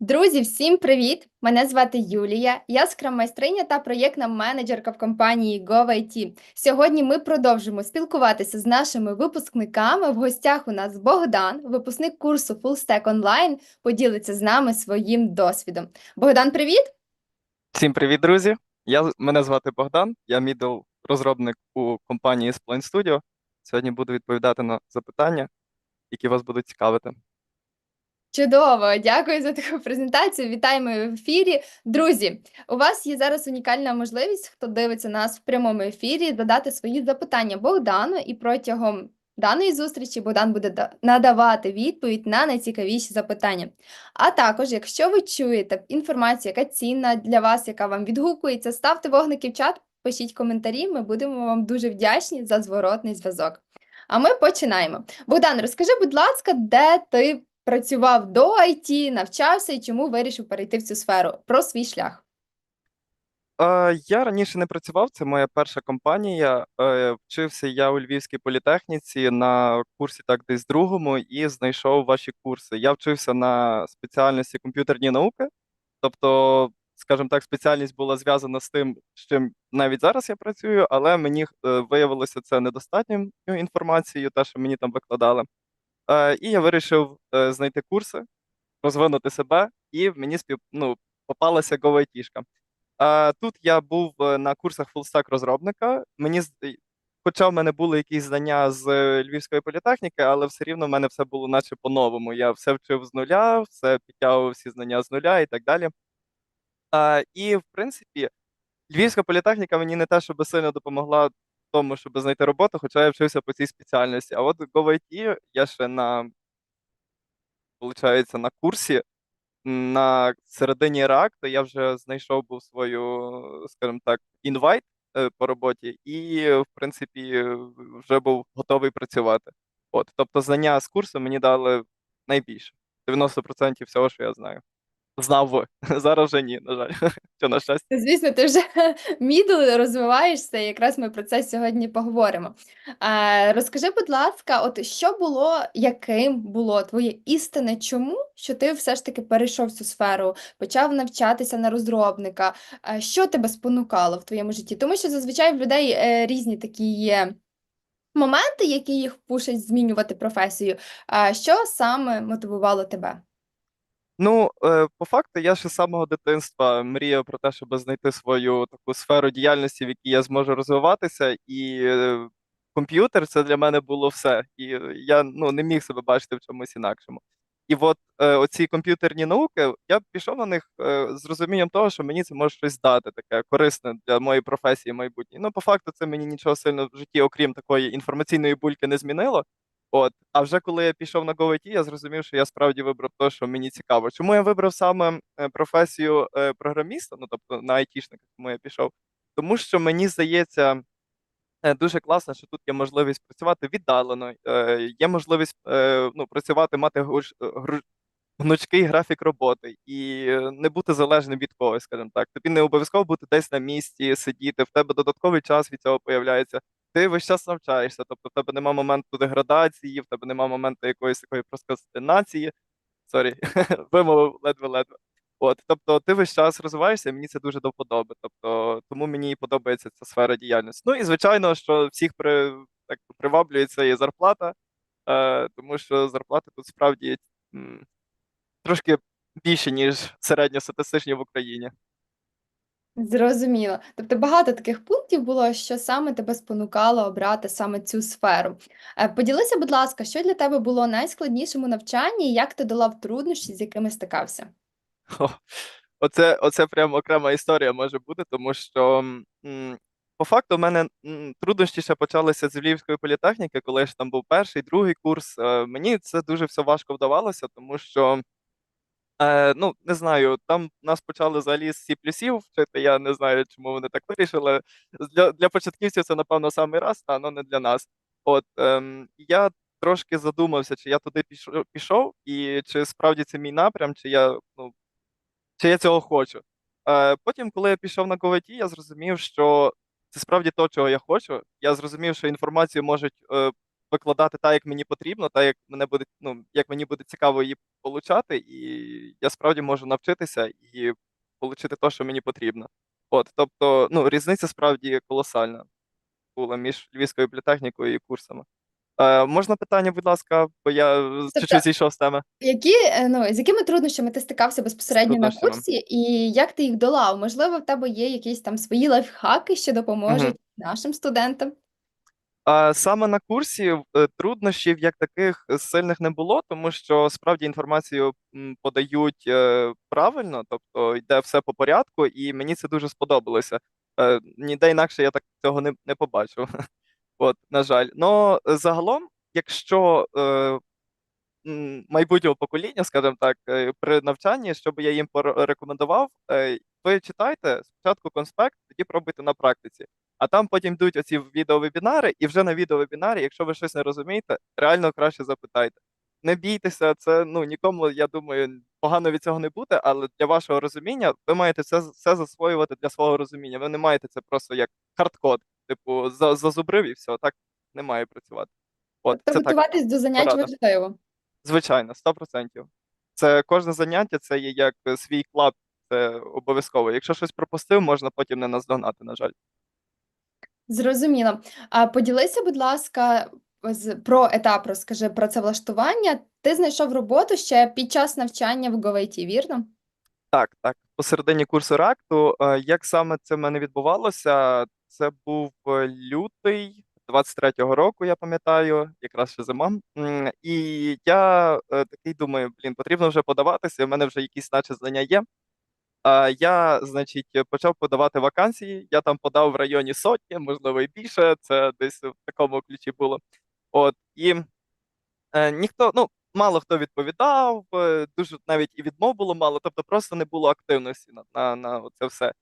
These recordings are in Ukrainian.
Друзі, всім привіт! Мене звати Юлія. Я скрам-майстриня та проєктна менеджерка в компанії GoVIT. Сьогодні ми продовжимо спілкуватися з нашими випускниками. В гостях у нас Богдан, випускник курсу FullStack Online, поділиться з нами своїм досвідом. Богдан, привіт! Всім привіт, друзі! Я, мене звати Богдан, я мідл розробник у компанії Spline Studio. Сьогодні буду відповідати на запитання, які вас будуть цікавити. Чудово, дякую за таку презентацію. Вітаємо в ефірі. Друзі, у вас є зараз унікальна можливість, хто дивиться нас в прямому ефірі, додати свої запитання Богдану, і протягом даної зустрічі Богдан буде надавати відповідь на найцікавіші запитання. А також, якщо ви чуєте інформацію, яка цінна для вас, яка вам відгукується, ставте вогники в чат, пишіть коментарі. Ми будемо вам дуже вдячні за зворотний зв'язок. А ми починаємо. Богдан, розкажи, будь ласка, де ти працював до IT, навчався і чому вирішив перейти в цю сферу? Про свій шлях. Я раніше не працював, це моя перша компанія. Е, вчився я у Львівській політехніці на курсі так десь другому і знайшов ваші курси. Я вчився на спеціальності комп'ютерні науки, тобто, скажімо так, спеціальність була зв'язана з тим, з чим навіть зараз я працюю, але мені е, виявилося це недостатньою інформацією, те, що мені там викладали. Е, і я вирішив е, знайти курси, розвинути себе, і мені спів, ну, попалася GoIT-шка. Е, тут я був на курсах фулстек розробника. Мені хоча в мене були якісь знання з Львівської політехніки, але все рівно в мене все було наче по-новому. Я все вчив з нуля, все підтягував всі знання з нуля і так далі. І в принципі, Львівська політехніка мені не те, щоб сильно допомогла тому, щоб знайти роботу, хоча я вчився по цій спеціальності. А от GoIT я ще на, получається, на курсі на середині реакту я вже знайшов був свою, скажімо так, інвайт е, по роботі, і, в принципі, вже був готовий працювати. От, тобто, знання з курсу мені дали найбільше. 90% всього, що я знаю. Знав. Зараз вже ні, на жаль. Що на щастя. Звісно, ти вже мідл розвиваєшся, і якраз ми про це сьогодні поговоримо. Розкажи, будь ласка, от що було, яким було твоє істинне чому, що ти все ж таки перейшов цю сферу, почав навчатися на розробника? Що тебе спонукало в твоєму житті? Тому що зазвичай в людей е, різні такі є. Моменти, які їх пушать змінювати професію. А що саме мотивувало тебе? Ну, е, по факту, я ще з самого дитинства мріяв про те, щоб знайти свою таку сферу діяльності, в якій я зможу розвиватися, і е, комп'ютер це для мене було все. І е, я ну, не міг себе бачити в чомусь інакшому. І от оці комп'ютерні науки, я пішов на них з розумінням того, що мені це може щось дати, таке корисне для моєї професії майбутньої. Ну, по факту, це мені нічого сильно в житті, окрім такої інформаційної бульки, не змінило. От, а вже коли я пішов на GoIT, я зрозумів, що я справді вибрав те, що мені цікаво. Чому я вибрав саме е, професію е, програміста, ну тобто на айтішника, чому я пішов? Тому що мені здається е, дуже класно, що тут є можливість працювати віддалено, є можливість ну, працювати, мати гру- гнучкий графік роботи і не бути залежним від когось, скажімо так. Тобі не обов'язково бути десь на місці, сидіти, в тебе додатковий час від цього появляється. Ти весь час навчаєшся, тобто в тебе нема моменту деградації, в тебе нема моменту якоїсь такої прокрастинації. Сорі, вимовив ледве-ледве. От, тобто, ти весь час розвиваєшся, і мені це дуже до вподоби. Тобто, тому мені і подобається ця сфера діяльності. Ну і звичайно, що всіх при, так, приваблює це і зарплата, е, тому що зарплати тут справді м, трошки більше, ніж середньостатистичні в Україні. Зрозуміло. Тобто багато таких пунктів було, що саме тебе спонукало обрати саме цю сферу. Е, Поділися, будь ласка, що для тебе було найскладнішим у навчанні, і як ти долав труднощі, з якими стикався? О, Оце, оце прям окрема історія може бути, тому що м, по факту в мене м, труднощі ще почалися з Львівської політехніки, коли ж там був перший, другий курс. Е, Мені це дуже все важко вдавалося, тому що Е, ну, не знаю, там нас почали взагалі з C++ вчити, я не знаю, чому вони так вирішили. Для, для початківців це, напевно, самий раз, та, але не для нас. От, ем, я трошки задумався, чи я туди пішов, пішов, і чи справді це мій напрям, чи я, ну, чи я цього хочу. Е, потім, коли я пішов на GoIT, я зрозумів, що це справді то, чого я хочу. Я зрозумів, що інформацію можуть е, викладати так, як мені потрібно, так як мене буде, ну, як мені буде цікаво її получати, і я справді можу навчитися і отримати те, що мені потрібно. От, тобто, ну, різниця справді колосальна була між Львівською бібліотехнікою і курсами. Е, можна питання, будь ласка, бо я Тобто- чуть-чуть зійшов з теми. Які, е, ну, з якими труднощами ти стикався безпосередньо на курсі, і як ти їх долав? Можливо, в тебе є якісь там свої лайфхаки, що допоможуть нашим студентам? А саме на курсі е, труднощів як таких е, сильних не було, тому що справді інформацію подають е, правильно, тобто йде все по порядку, і мені це дуже сподобалося. Ніде інакше я так цього не, не побачив. От, на жаль. Е, загалом, якщо майбутнього покоління, скажімо так, при навчанні, що би я їм порекомендував, ви читайте спочатку конспект, тоді пробуйте на практиці. А там потім йдуть оці відеовебінари, і вже на відеовебінарі, якщо ви щось не розумієте, реально краще запитайте. Не бійтеся, це ну нікому, я думаю, погано від цього не буде, але для вашого розуміння ви маєте це все засвоювати для свого розуміння. Ви не маєте це просто як хардкод, типу, зазубрив і все, так не має працювати. От, Тобто готуватись до занять важливо. Звичайно, 100%. Це кожне заняття, це є як свій клап, це обов'язково. Якщо щось пропустив, можна потім не наздогнати, на жаль. Зрозуміло. А поділися, будь ласка, з про етап розкажи працевлаштування. Ти знайшов роботу ще під час навчання в GoIT, вірно? Так, так. Посередині курсу реакту, е, як саме це в мене відбувалося? Це був е, лютий 23-го року, я пам'ятаю, якраз ще зима. М, І я е, такий думаю, блін, потрібно вже подаватися, в мене вже якісь наче знання є. Я, значить, почав подавати вакансії. Я там подав в районі сотні, можливо, і більше. Це десь в такому ключі було. От і е, ніхто, ну мало хто відповідав, е, дуже навіть і відмов було мало, тобто просто не було активності на, на, на це все. Е,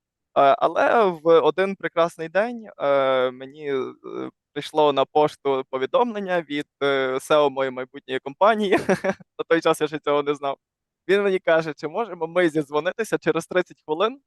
але в один прекрасний день е, мені е, прийшло на пошту повідомлення від SEO моєї майбутньої компанії. На той час я ще цього не знав. Він мені каже, чи можемо ми зідзвонитися через 30 хвилин.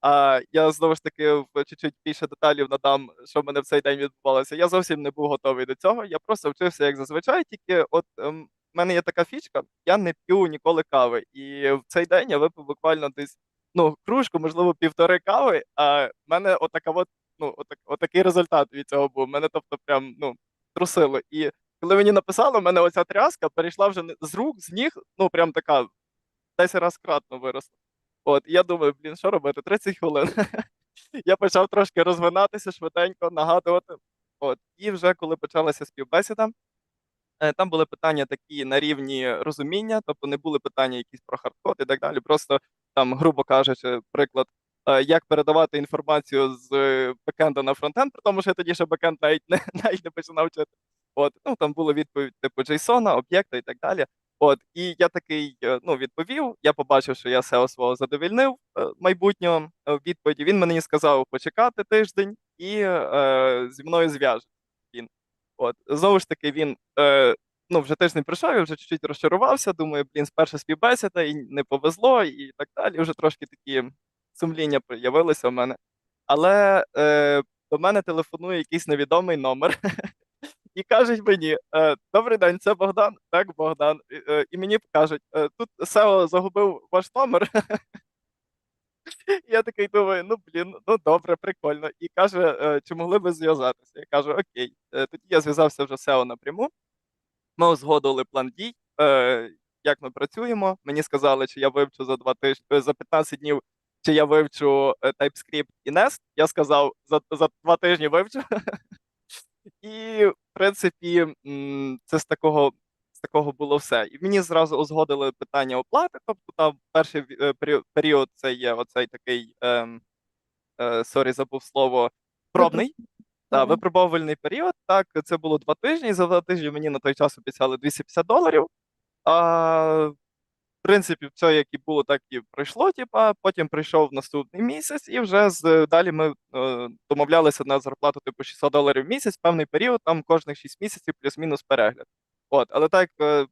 А я знову ж таки в чуть-чуть більше деталів надам, що в мене в цей день відбувалося. Я зовсім не був готовий до цього. Я просто вчився як зазвичай, тільки от ем, в мене є така фішка, я не п'ю ніколи кави. І в цей день я випив буквально десь ну, кружку, можливо, півтори кави. А в мене отака от, ну, отак, отакий результат від цього був. Мене, тобто, прям ну, трусило. І коли мені написали, в мене оця тряска перейшла вже з рук, з ніг, ну прям така 10 раз кратно виросла. От, я думаю, блін, що робити? 30 хвилин. Я почав трошки розвинатися швиденько, нагадувати. От, і вже коли почалася співбесіда, е, там були питання такі на рівні розуміння, тобто не були питання якісь про хардкод і так далі. Просто там, грубо кажучи, приклад, е, як передавати інформацію з е, бекенда на фронтенд, при тому що я тоді ще бекенд навіть не навіть не починав вчити. От, ну там була відповідь типу JSON, об'єкта і так далі. От, і я такий е, ну, відповів. Я побачив, що я SEO свого задовільнив е, майбутнього е, відповіді. Він мені сказав почекати тиждень і е, зі мною зв'яже він. От, знову ж таки, він е, ну, вже тиждень пройшов, я вже чуть-чуть розчарувався. Думаю, блін, спершу співбесіда, і не повезло, і так далі. Вже трошки такі сумління з'явилися в мене. Але е, до мене телефонує якийсь невідомий номер. І кажуть мені, е, добрий день, це Богдан. Так, Богдан. І, е, мені кажуть, е, тут SEO загубив ваш номер. Я такий думаю, ну блін, ну добре, прикольно. І каже, чи могли би зв'язатися? Я кажу, окей. Тоді я зв'язався вже SEO напряму. Ми узгодили план дій, як ми працюємо. Мені сказали, чи я вивчу за два тижні, за 15 днів, чи я вивчу TypeScript і Nest. Я сказав, за, за два тижні вивчу. І, принципі, це з такого, з такого було все. І мені зразу узгодили питання оплати. Тобто, там перший е, період, це є оцей такий, ем, е, сорі, забув слово, пробний. Та випробовувальний період. Так, це було два тижні. За два тижні мені на той час обіцяли 250 доларів. А, принципі, все, як і було, так і пройшло. Типа, потім прийшов наступний місяць, і вже з далі ми е, домовлялися на зарплату типу 600 доларів в місяць, певний період, там кожних 6 місяців плюс-мінус перегляд. От, але так е,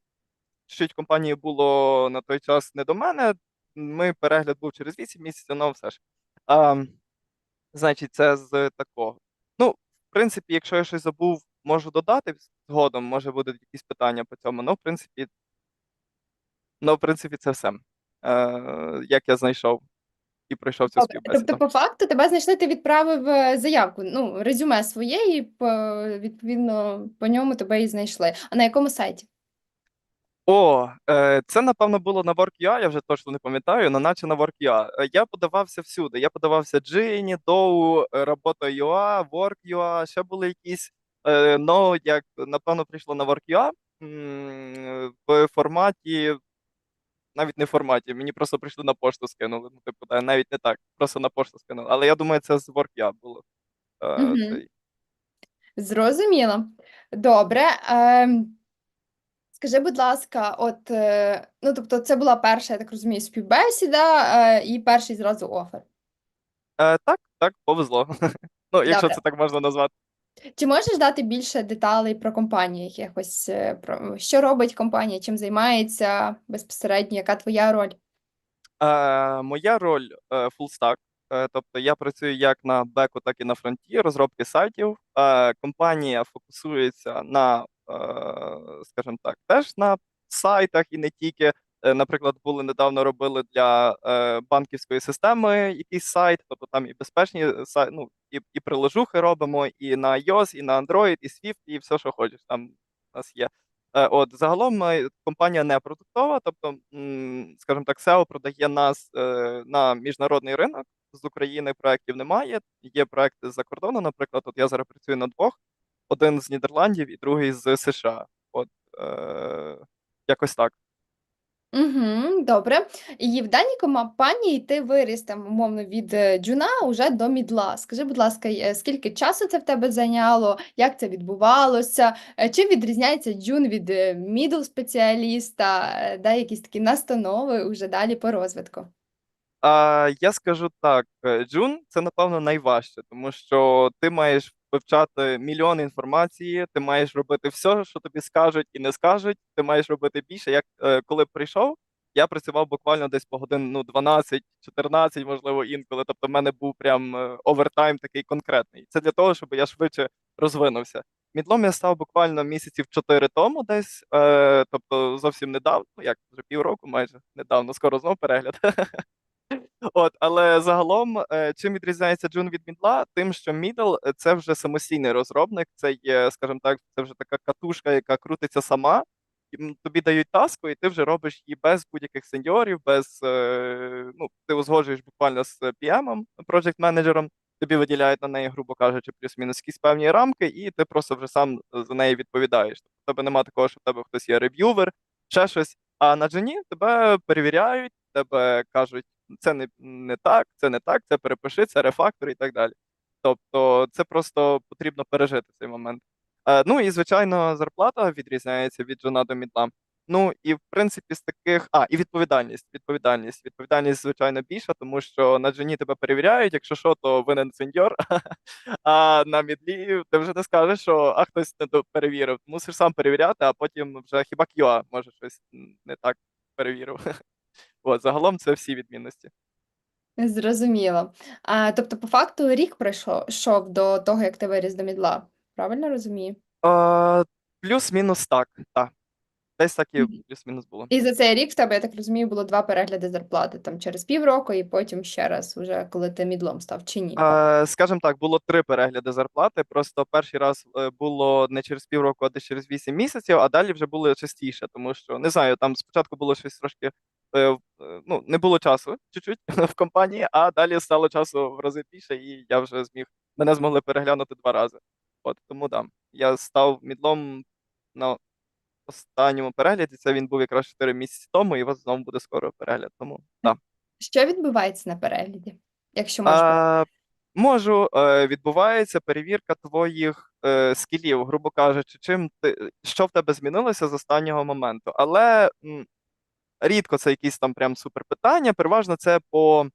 чуть компанії було на той час не до мене. Ми перегляд був через 8 місяців, ну все ж. А, значить, це з такого. Ну, в принципі, якщо я щось забув можу додати згодом, може будуть якісь питання по цьому. Ну, в принципі, ну, в принципі, це все. Е, як я знайшов і пройшов цю Добре. співбесіду. Тобто, по факту, тебе знайшли, ти відправив е, заявку, ну, резюме своє, і по, відповідно по ньому тебе і знайшли. А на якому сайті? О, е, це напевно було на Work.ua, я вже точно не пам'ятаю, але наче на Work.ua. Е, Я подавався всюди. Я подавався Джині, Доу, Робота.ua, Work.ua, ще були якісь. Е, Ну, як напевно прийшло на Work.ua м, в форматі, навіть не в форматі, мені просто прийшли на пошту скинули. Ну, типу, навіть не так, просто на пошту скинули. Але я думаю, це з Work.ua було. Мгм. Зрозуміло. Добре. ем, Скажи, будь ласка, от, е, ну, тобто, це була перша, я так розумію, співбесіда, е, і перший зразу офер. Е, Так, так, повезло. Ну, якщо Добре. це так можна назвати. Чи можеш дати більше деталей про компанію якихось, е, про що робить компанія, чим займається безпосередньо, яка твоя роль? Е, моя роль е, stack, е, тобто я працюю як на беку, так і на фронті розробки сайтів. Е, компанія фокусується на, е, скажімо так, теж на сайтах і не тільки. Е, Наприклад, були недавно робили для е, банківської системи якийсь сайт, тобто там і безпечні сайт, ну, і, і приложухи робимо, і на iOS, і на Android, і Swift, і все, що хочеш. Там у нас є. Е, От загалом е, компанія не продуктова, тобто, скажімо так, SEO продає нас е, на міжнародний ринок. З України проєктів немає. Є проекти з-за кордону. Наприклад, от я зараз працюю на двох: один з Нідерландів і другий з США. От е, якось так. Угу, добре. І в даній компанії ти виріс там, умовно, від е, джуна уже до мідла. Скажи, будь ласка, е, скільки часу це в тебе зайняло, як це відбувалося? Е, Чим відрізняється джун від е, мідл спеціаліста? Е, якісь такі настанови уже далі по розвитку. А, я скажу так: Джун це напевно найважче, тому що ти маєш вивчати мільйон інформації, ти маєш робити все, що тобі скажуть і не скажуть. Ти маєш робити більше. Як е, коли прийшов, я працював буквально десь по годин ну 12-14, можливо, інколи. Тобто, в мене був прям е, овертайм такий конкретний. Це для того, щоб я швидше розвинувся. Мідлом я став буквально місяців 4 тому, десь, е, тобто зовсім недавно, як вже півроку, майже недавно, скоро знов перегляд. От, але загалом, е, чим відрізняється Джун від Мідла? Тим, що Мідл це вже самостійний розробник, це є, скажімо так, це вже така катушка, яка крутиться сама. І, Тобі дають таску, і ти вже робиш її без будь-яких сеньорів, без е, ну, ти узгоджуєш буквально з PM, project менеджером тобі виділяють на неї, грубо кажучи, плюс-мінус якісь певні рамки, і ти просто вже сам за неї відповідаєш. Тобто в тебе немає такого, що в тебе хтось є рев'ювер, ще щось. А на джуні тебе перевіряють, тебе кажуть, це не, не так, це не так, це перепиши, це рефактор і так далі. Тобто, це просто потрібно пережити цей момент. Е, ну і звичайно, зарплата відрізняється від джуна до мідла. Ну і в принципі з таких. А, і відповідальність. Відповідальність. Відповідальність, звичайно, більша, тому що на джуні тебе перевіряють, якщо що, то винен сеньор. А на мідлі ти вже не скажеш, що а хтось не перевірив. Мусиш сам перевіряти, а потім вже хіба QA може щось не так перевірив. От, загалом це всі відмінності. Зрозуміло. А, тобто, по факту, рік пройшов йшов до того, як ти виріс до мідла. Правильно розумію? А, плюс-мінус так, так. Десь так і Мгм. плюс-мінус було. І за цей рік в тебе, я так розумію, було два перегляди зарплати там через півроку, і потім ще раз, уже коли ти мідлом став, чи ні? Е, Скажімо так, було три перегляди зарплати. Просто перший раз е, було не через півроку, а десь через вісім місяців, а далі вже було частіше, тому що не знаю, там спочатку було щось трошки. Е, е, Ну, не було часу чуть-чуть в компанії, а далі стало часу в рази більше, і я вже зміг. Мене змогли переглянути два рази. От тому да. Я став мідлом на останньому перегляді. Це він був якраз 4 місяці тому, і у вас знову буде скоро перегляд. Тому так. Що відбувається на перегляді, якщо можеш? А, можу, е, відбувається перевірка твоїх е, скілів, грубо кажучи, чим ти, що в тебе змінилося з останнього моменту. Але рідко це якісь там прям суперпитання. Переважно це по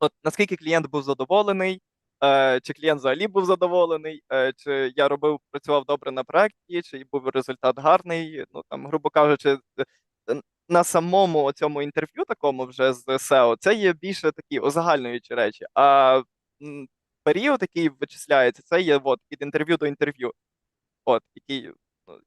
от, наскільки клієнт був задоволений, е, чи клієнт взагалі був задоволений, е, чи я робив, працював добре на проєкті, чи був результат гарний. Ну там, грубо кажучи, е, на самому цьому інтерв'ю, такому вже з SEO, це є більше такі узагальнюючі речі. А період, який вичисляється, це є от від інтерв'ю до інтерв'ю. От, який,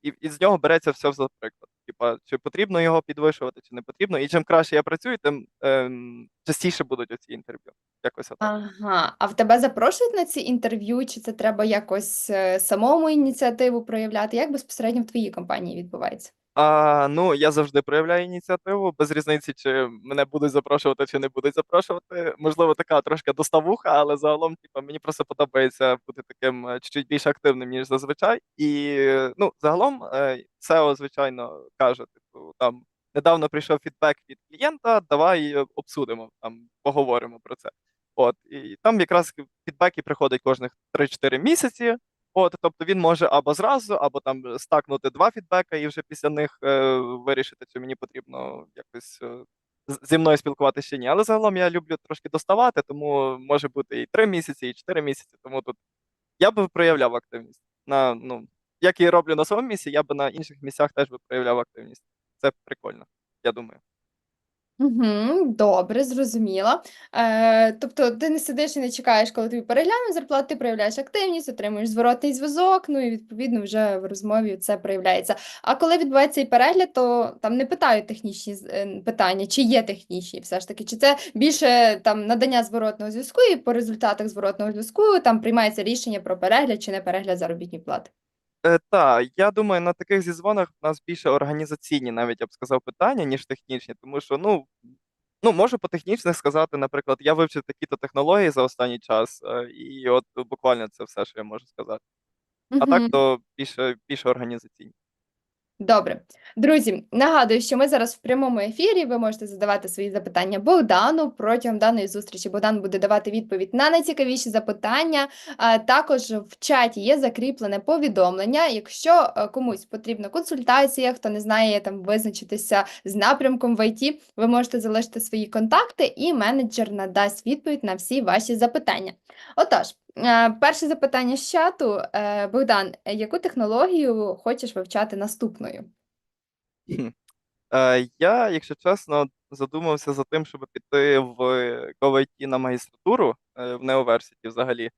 і, і з нього береться все за приклад. Типа, чи потрібно його підвищувати, чи не потрібно. І чим краще я працюю, тим ем, частіше будуть оці інтерв'ю. Якось отак. Ага. А в тебе запрошують на ці інтерв'ю, чи це треба якось е, самому ініціативу проявляти? Як безпосередньо в твоїй компанії відбувається? А, ну, я завжди проявляю ініціативу, без різниці, чи мене будуть запрошувати, чи не будуть запрошувати. Можливо, така трошки доставуха, але загалом, типу, мені просто подобається бути таким е, чуть більш активним, ніж зазвичай. І е, ну, загалом е, SEO, звичайно, каже, типу, там недавно прийшов фідбек від клієнта, давай е, обсудимо, там поговоримо про це. От, і там якраз фідбеки приходять кожних 3-4 місяці. От, тобто він може або зразу, або там стакнути два фідбека і вже після них е, вирішити, чи мені потрібно якось е, зі мною спілкуватися чи ні. Але загалом я люблю трошки доставати, тому може бути і три місяці, і чотири місяці. Тому тут я би проявляв активність. На, ну, як і роблю на своєму місці, я би на інших місцях теж би проявляв активність. Це прикольно, я думаю. Добре, зрозуміла. Е, тобто ти не сидиш і не чекаєш, коли тобі переглянуть зарплату, ти проявляєш активність, отримуєш зворотний зв'язок, ну і відповідно вже в розмові це проявляється. А коли відбувається цей перегляд, то там не питають технічні е, питання, чи є технічні все ж таки, чи це більше там надання зворотного зв'язку, і по результатах зворотного зв'язку там приймається рішення про перегляд чи не перегляд заробітної плати. Е, та, я думаю, на таких зізвонах в нас більше організаційні, навіть я б сказав, питання, ніж технічні, тому що, ну, ну, можу по технічних сказати, наприклад, я вивчив такі-то технології за останній час, е, і от буквально це все, що я можу сказати. А так, Мгм. то більше, більше організаційні. Добре. Друзі, нагадую, що ми зараз в прямому ефірі. Ви можете задавати свої запитання Богдану. Протягом даної зустрічі Богдан буде давати відповідь на найцікавіші запитання. Також в чаті є закріплене повідомлення. Якщо е, комусь потрібна консультація, хто не знає там визначитися з напрямком в ІТ, ви можете залишити свої контакти, і менеджер надасть відповідь на всі ваші запитання. Отож, перше запитання з чату. Е, Богдан, е, яку технологію хочеш вивчати наступною? Е, Я, якщо чесно, задумався за тим, щоб піти в GoIT на магістратуру е, в Неоверсіті взагалі,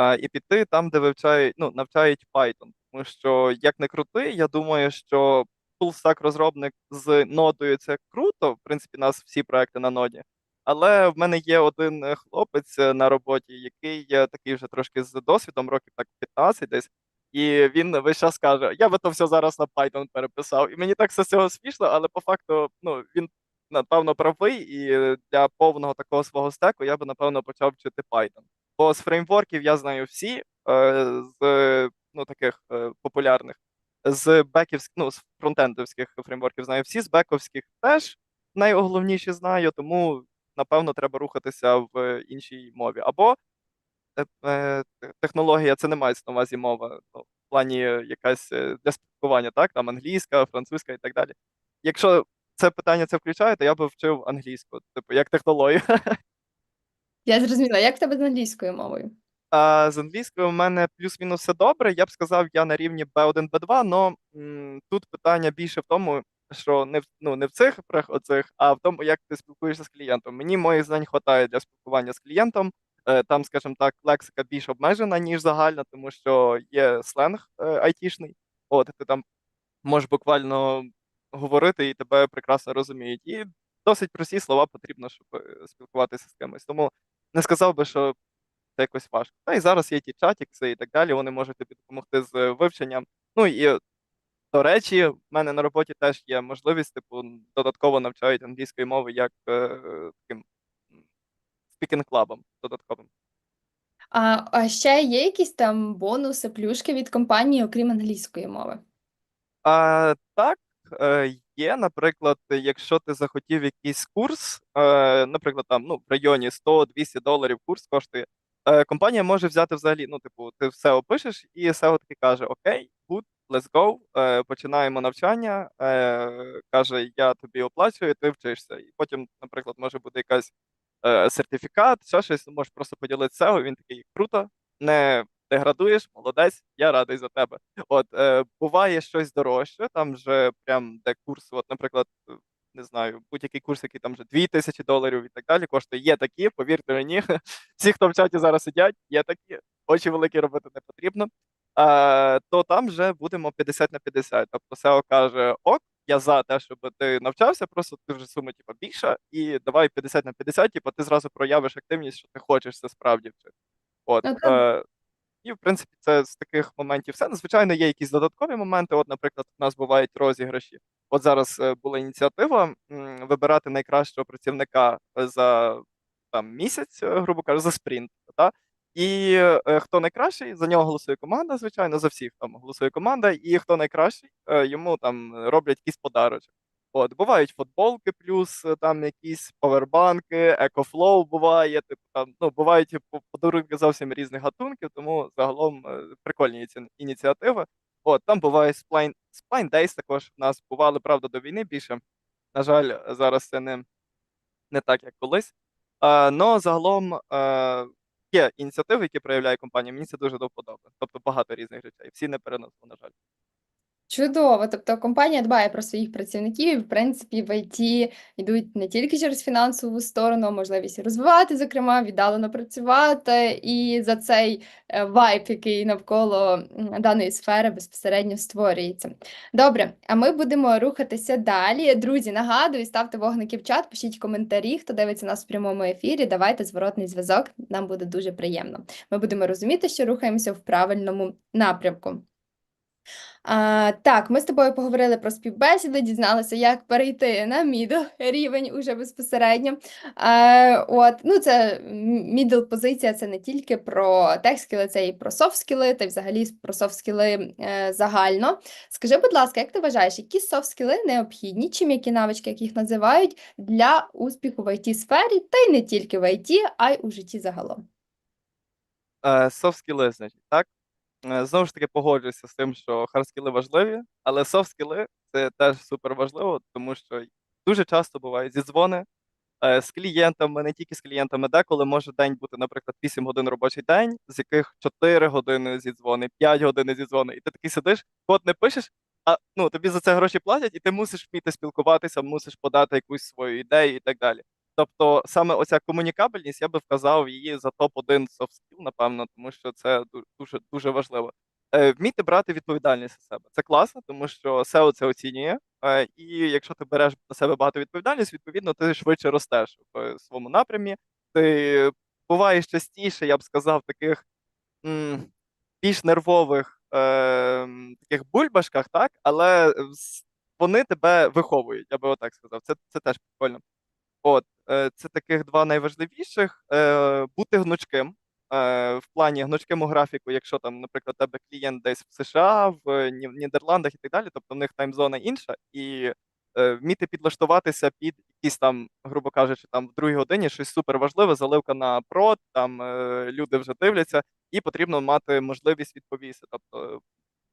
е, і піти там, де вивчають, ну, навчають Python. Тому що, як не крути, я думаю, що full-stack розробник з нодою це круто. В принципі, у нас всі проекти на ноді. Але в мене є один е, хлопець е, на роботі, який такий вже трошки з досвідом, років так 15 десь. І він весь час каже: я би то все зараз на Python переписав. І мені так все цього смішно, але по факту, ну він напевно правий, і для повного такого свого стеку я би напевно почав вчити Python. Бо з фреймворків я знаю всі, е, з ну таких популярних, з беківських, ну з фронтендовських фреймворків знаю всі, з бековських теж найголовніші знаю, тому напевно треба рухатися в іншій мові. Або е, е, технологія це не мається на увазі мова, ну, в плані якась е, для спілкування, так? Там англійська, французька і так далі. Якщо це питання це включає, то я би вчив англійську, типу, як технологію. Я зрозуміла, як в тебе з англійською мовою? А з англійською в мене плюс-мінус все добре. Я б сказав, я на рівні B1, B2, але тут питання більше в тому, що не в ну не в цифрах оцих, а в тому, як ти спілкуєшся з клієнтом. Мені моїх знань вистачає для спілкування з клієнтом. Е, Там, скажімо так, лексика більш обмежена, ніж загальна, тому що є сленг е, айтішний. От ти там можеш буквально говорити і тебе прекрасно розуміють. І досить прості слова потрібно, щоб е, спілкуватися з кимось. Тому не сказав би, що це якось важко. Та і зараз є ті чатікси і так далі, вони можуть тобі допомогти з вивченням. Ну і до речі, в мене на роботі теж є можливість, типу, додатково навчають англійської мови як е, таким спікінг клабом додатковим. А, а ще є якісь там бонуси, плюшки від компанії, окрім англійської мови? А, так, е, є, наприклад, якщо ти захотів якийсь курс, е, наприклад, там ну, в районі 100-200 доларів курс коштує, е, компанія може взяти взагалі, ну, типу, ти все опишеш, і SEO таки каже: Окей, good, let's go, е, починаємо навчання. Е, каже, я тобі оплачую, ти вчишся. І потім, наприклад, може бути якась е, сертифікат, ще щось, можеш просто поділитися SEO, він такий круто, не деградуєш, молодець, я радий за тебе. От буває щось дорожче, там вже прям де курс, от, наприклад, не знаю, будь-який курс, який там вже 2000 доларів і так далі, коштує. Є такі, повірте мені, всі, хто в чаті зараз сидять, є такі. Очі великі робити не потрібно. Е, то там вже будемо 50 на 50. Тобто SEO каже: Ок, я за те, щоб ти навчався, просто ти вже сума типу, більша, і давай 50 на 50, типу, ти зразу проявиш активність, що ти хочеш це справді вчити. От, Ну, е, і, в принципі, це з таких моментів все. Звичайно, є якісь додаткові моменти. От, наприклад, у нас бувають розіграші. От зараз е, була ініціатива вибирати найкращого працівника за там, місяць, грубо кажучи, за спринт. Та? І е, хто найкращий, за нього голосує команда, звичайно, за всіх там голосує команда, і хто найкращий, е, йому там роблять якийсь подарочок. От, бувають футболки, плюс е, там якісь повербанки, екофлоу буває. Типу там ну бувають типу, подарунки зовсім різних гатунків, тому загалом е, прикольні ці ініціативи. От там буває сплайн сплайн Days також у нас бували, правда, до війни більше. На жаль, зараз це не, не так, як колись. А, но загалом е, є ініціативи, які проявляє компанія. Мені це дуже до вподоби. Тобто багато різних речей. Всі не переносили, на жаль. Чудово, тобто компанія дбає про своїх працівників, і, в принципі, в ІТ йдуть не тільки через фінансову сторону, а можливість розвивати, зокрема, віддалено працювати, і за цей е, вайб, який навколо даної сфери безпосередньо створюється. Добре, а ми будемо рухатися далі. Друзі, нагадую, ставте вогники в чат, пишіть коментарі, хто дивиться нас в прямому ефірі. Давайте зворотний зв'язок, нам буде дуже приємно. Ми будемо розуміти, що рухаємося в правильному напрямку. А, так, ми з тобою поговорили про співбесіди, дізналися, як перейти на middle рівень уже безпосередньо. А, от, ну, це middle позиція це не тільки про тех-скіли, це і про софт-скіли, та взагалі про софт-скіли е, загально. Скажи, будь ласка, як ти вважаєш, які софт-скіли необхідні, чи м'які навички, як їх називають, для успіху в IT-сфері, та й не тільки в IT, а й у житті загалом? Софт-скіли, значить, так? Е, Знову ж таки погоджуюся з тим, що хардскіли важливі, але софт-скіли це теж супер важливо, тому що дуже часто бувають зідзвони е, з клієнтами, не тільки з клієнтами, деколи може день бути, наприклад, 8 годин робочий день, з яких 4 години зідзвони, 5 годин зідзвони, і ти такий сидиш, код не пишеш, а ну тобі за це гроші платять, і ти мусиш вміти спілкуватися, мусиш подати якусь свою ідею і так далі. Тобто саме оця комунікабельність, я би вказав її за топ-1 soft skill, напевно, тому що це дуже дуже важливо. Е, вміти брати відповідальність за себе. Це класно, тому що SEO це оцінює. Е, і якщо ти береш на себе багато відповідальність, відповідно, ти швидше ростеш в своєму напрямі. Ти буваєш частіше, я б сказав, таких м, більш нервових е, таких бульбашках, так, але вони тебе виховують, я би отак сказав. Це, це теж прикольно. От, це таких два найважливіших. Е, бути гнучким. Е, в плані гнучким графіку, якщо там, наприклад, тебе клієнт десь в США, в Нідерландах і так далі, тобто в них таймзона інша, і е, вміти підлаштуватися під якісь там, грубо кажучи, там в другій годині щось супер важливе, заливка на прод, там е, люди вже дивляться, і потрібно мати можливість відповісти. Тобто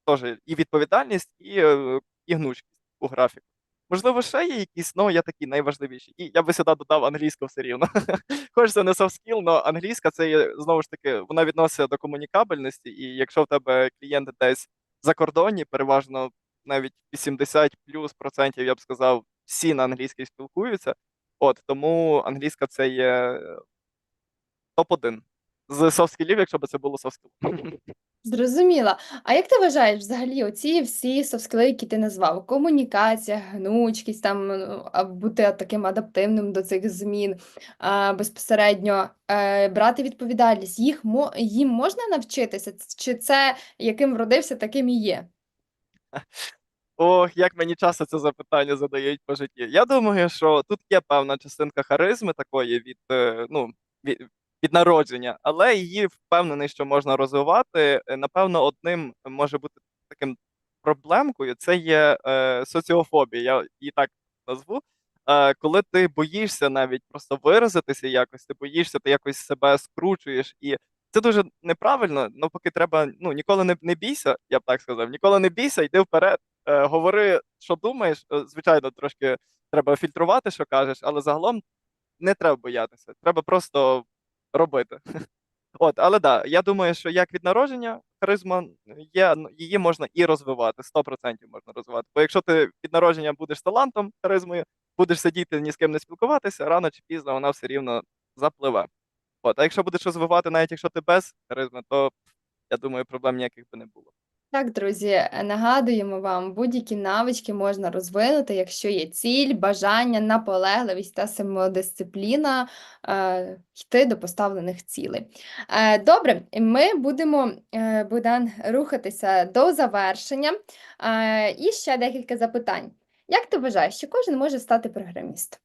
теж і відповідальність, і, е, і гнучкість у графіку. Можливо, ще є якісь, ну, я такі найважливіші. І я би сюди додав англійську все рівно. Хоч це не soft skill, але англійська це є, знову ж таки, вона відноситься до комунікабельності, і якщо в тебе клієнти десь за кордоні, переважно навіть 80 плюс процентів, я б сказав, всі на англійській спілкуються. От тому англійська це є е, топ-1 з soft скілів, якщо б це було skill. Зрозуміла. А як ти вважаєш, взагалі, оці всі софт-скіли, які ти назвав: комунікація, гнучкість, там ну, бути таким адаптивним до цих змін, а, безпосередньо е, брати відповідальність, їх мо їм можна навчитися? Чи це яким вродився, таким і є? Ох, як мені часто це запитання задають по житті. Я думаю, що тут є певна частинка харизми такої від, е, ну, від, від народження, але її впевнений, що можна розвивати. Е, Напевно, одним може бути таким проблемкою це є е, соціофобія. Я її так назву. Е, коли ти боїшся навіть просто виразитися якось, ти боїшся, ти якось себе скручуєш, і це дуже неправильно. Навпаки, треба ну ніколи не, не бійся, я б так сказав. Ніколи не бійся, йди вперед. Е, говори, що думаєш. Е, Звичайно, трошки треба фільтрувати, що кажеш, але загалом не треба боятися. Треба просто робити. От, але да, я думаю, що як від народження харизма є, її можна і розвивати, 100% можна розвивати. Бо якщо ти від народження будеш талантом, харизмою, будеш сидіти, ні з ким не спілкуватися, рано чи пізно вона все рівно запливе. От, а якщо будеш розвивати, навіть якщо ти без харизми, то я думаю, проблем ніяких би не було. Так, друзі, е, нагадуємо вам, будь-які навички можна розвинути, якщо є ціль, бажання, наполегливість та самодисципліна е, йти до поставлених цілей. Е, добре, ми будемо, е, Богдан, рухатися до завершення. Е, і ще декілька запитань. Як ти вважаєш, чи кожен може стати програмістом?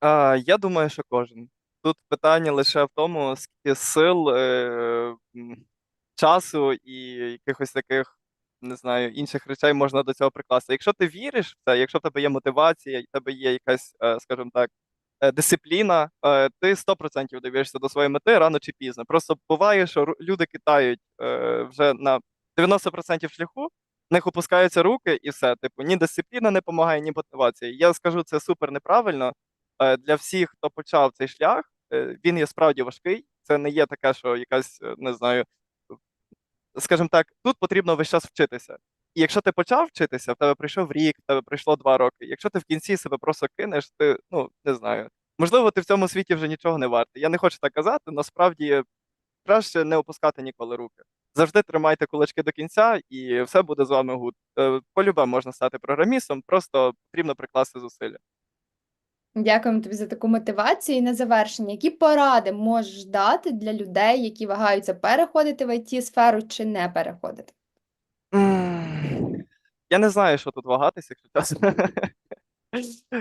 А, я думаю, що кожен. Тут питання лише в тому, скільки сил, е, часу і якихось таких, не знаю, інших речей можна до цього прикласти. Якщо ти віриш в це, якщо в тебе є мотивація, в тебе є якась, е, скажімо так, е, дисципліна, е, ти 100% доб'єшся до своєї мети рано чи пізно. Просто буває, що люди кидають е, вже на 90% шляху, в них опускаються руки і все. Типу, ні дисципліна не допомагає, ні мотивація. Я скажу, це супер неправильно для всіх, хто почав цей шлях, він є справді важкий. Це не є таке, що якась, не знаю, скажімо так, тут потрібно весь час вчитися. І якщо ти почав вчитися, в тебе прийшов рік, в тебе пройшло два роки. Якщо ти в кінці себе просто кинеш, ти ну не знаю. Можливо, ти в цьому світі вже нічого не вартий. Я не хочу так казати, насправді краще не опускати ніколи руки. Завжди тримайте кулачки до кінця, і все буде з вами гуд. Е, Полюбе можна стати програмістом, просто потрібно прикласти зусилля. Дякуємо тобі за таку мотивацію. І на завершення, які поради можеш дати для людей, які вагаються переходити в IT-сферу чи не переходити? Я не знаю, що тут вагатися, якщо чесно.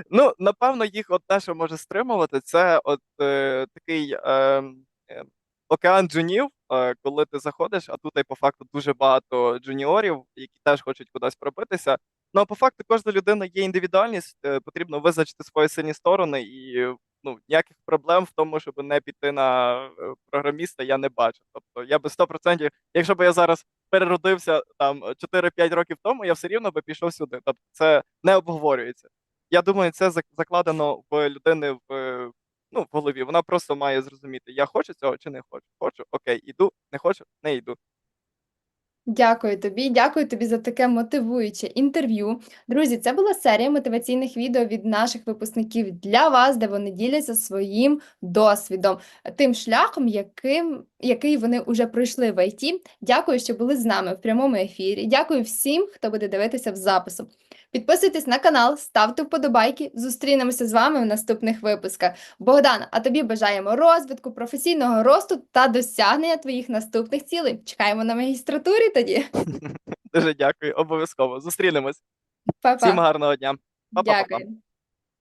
Ну, напевно, їх одне, що може стримувати, це от е, такий е, океан джунів, е, коли ти заходиш, а тут і по факту дуже багато джуніорів, які теж хочуть кудись пробитися. Ну, а по факту кожна людина є індивідуальність, е, потрібно визначити свої сильні сторони, і ну, ніяких проблем в тому, щоб не піти на е, програміста, я не бачу. Тобто я би 100%, якщо б я зараз переродився там 4-5 років тому, я все рівно би пішов сюди. Тобто це не обговорюється. Я думаю, це закладено в людини в, ну, в голові. Вона просто має зрозуміти, я хочу цього чи не хочу. Хочу, окей, іду, не хочу, не йду. Дякую тобі, дякую тобі за таке мотивуюче інтерв'ю. Друзі, це була серія мотиваційних відео від наших випускників для вас, де вони діляться своїм досвідом, тим шляхом, яким, який вони вже пройшли в ІТ. Дякую, що були з нами в прямому ефірі. Дякую всім, хто буде дивитися в запису. Підписуйтесь на канал, ставте вподобайки. Зустрінемося з вами в наступних випусках. Богдан, а тобі бажаємо розвитку, професійного росту та досягнення твоїх наступних цілей. Чекаємо на магістратурі тоді. Дуже дякую, обов'язково. Зустрінемось. Па-па. Всім гарного дня. Па-па-па-па. Дякую.